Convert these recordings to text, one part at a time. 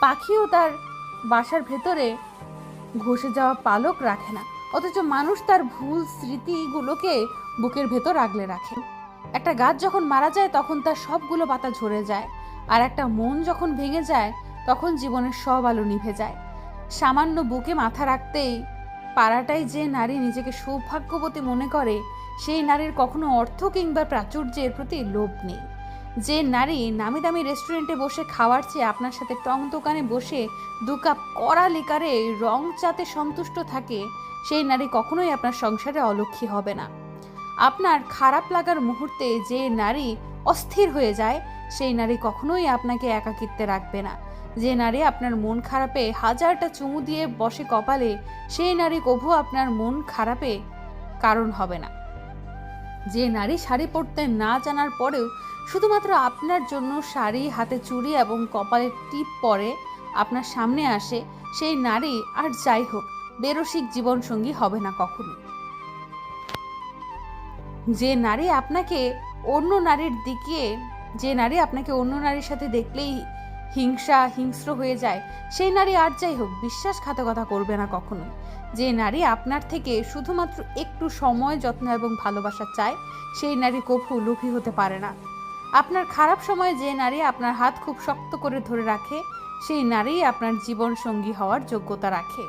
পাখিও তার বাসার ভেতরে ঘষে যাওয়া পালক রাখে না। অথচ মানুষ তার ভুল স্মৃতিগুলোকে বুকের ভেতর আগলে রাখে। একটা গাছ যখন মারা যায়, তখন তার সবগুলো পাতা ঝরে যায়। আর একটা মন যখন ভেঙে যায়, তখন জীবনের সব আলো নিভে যায়। সামান্য বুকে মাথা রাখতেই পাড়াটাই যে নারী নিজেকে সৌভাগ্যবতী মনে করে, সেই নারীর কখনো অর্থ কিংবা প্রাচুর্যের প্রতি লোভ নেই। যে নারী নামি দামি রেস্টুরেন্টে বসে খাওয়ার চেয়ে আপনার সাথে টং দোকানে বসে দু কাপ কড়া লিকারে রং চাতে সন্তুষ্ট থাকে, সেই নারী কখনোই আপনার সংসারে অলক্ষী হবে না। আপনার খারাপ লাগার মুহূর্তে যে নারী অস্থির হয়ে যায়, সেই নারী কখনোই আপনাকে একাকিত্বে রাখবে না। যে নারী আপনার মন খারাপে হাজারটা চুমু দিয়ে বসে কপালে, সেই নারী কভু আপনার মন খারাপে কারণ হবে না। যে নারী শাড়ি পরতে না জানার পরেও শুধুমাত্র আপনার জন্য শাড়ি, হাতে চুড়ি এবং কপালে টিপ পরে আপনার সামনে আসে সেই নারী আর যাই হোক, বেরসিক জীবনসঙ্গী হবে না কখনো। যে নারী আপনাকে অন্য নারীর দিকে, যে নারী আপনাকে অন্য নারীর সাথে দেখলেই হিংসা, হিংস্র হয়ে যায়, সেই নারী আর যাই হোক, বিশ্বাসঘাতকতা করবে না কখনোই। যে নারী আপনার থেকে শুধুমাত্র একটু সময়, যত্ন এবং ভালোবাসা চায়, সেই নারী কভু লোভী হতে পারে না। আপনার খারাপ সময়ে যে নারী আপনার হাত খুব শক্ত করে ধরে রাখে, সেই নারী আপনার জীবন সঙ্গী হওয়ার যোগ্যতা রাখে।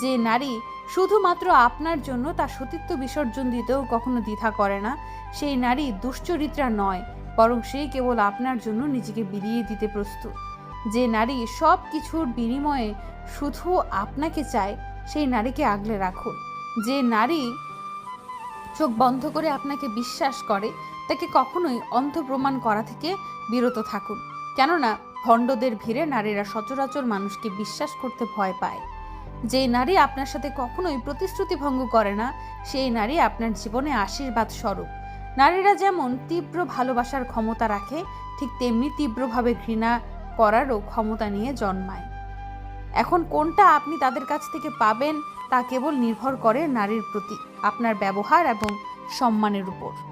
যে নারী শুধুমাত্র আপনার জন্য তার সতীত্ব বিসর্জন দিতেও কখনো দ্বিধা করে না, সেই নারী দুশ্চরিত্রা নয়, বরং সেই কেবল আপনার জন্য নিজেকে বিলিয়ে দিতে প্রস্তুত। যে নারী সব কিছুর বিনিময়ে শুধু আপনাকে চায় সেই নারীকে আগলে রাখুন। যে নারী চোখ বন্ধ করে আপনাকে বিশ্বাস করে, তাকে কখনোই অন্ধ প্রমাণ করা থেকে বিরত থাকুন। কেননা, ভণ্ডদের ভিড়ে নারীরা সচরাচর মানুষকে বিশ্বাস করতে ভয় পায়। যে নারী আপনার সাথে কখনোই প্রতিশ্রুতি ভঙ্গ করে না, সেই নারী আপনার জীবনে আশীর্বাদ স্বরূপ। নারীরা যেমন তীব্র ভালোবাসার ক্ষমতা রাখে, ঠিক তেমনি তীব্রভাবে ঘৃণা করারও ক্ষমতা নিয়ে জন্মায়। এখন কোনটা আপনি তাদের কাছ থেকে পাবেন তা কেবল নির্ভর করে নারীর প্রতি আপনার ব্যবহার এবং সম্মানের উপর।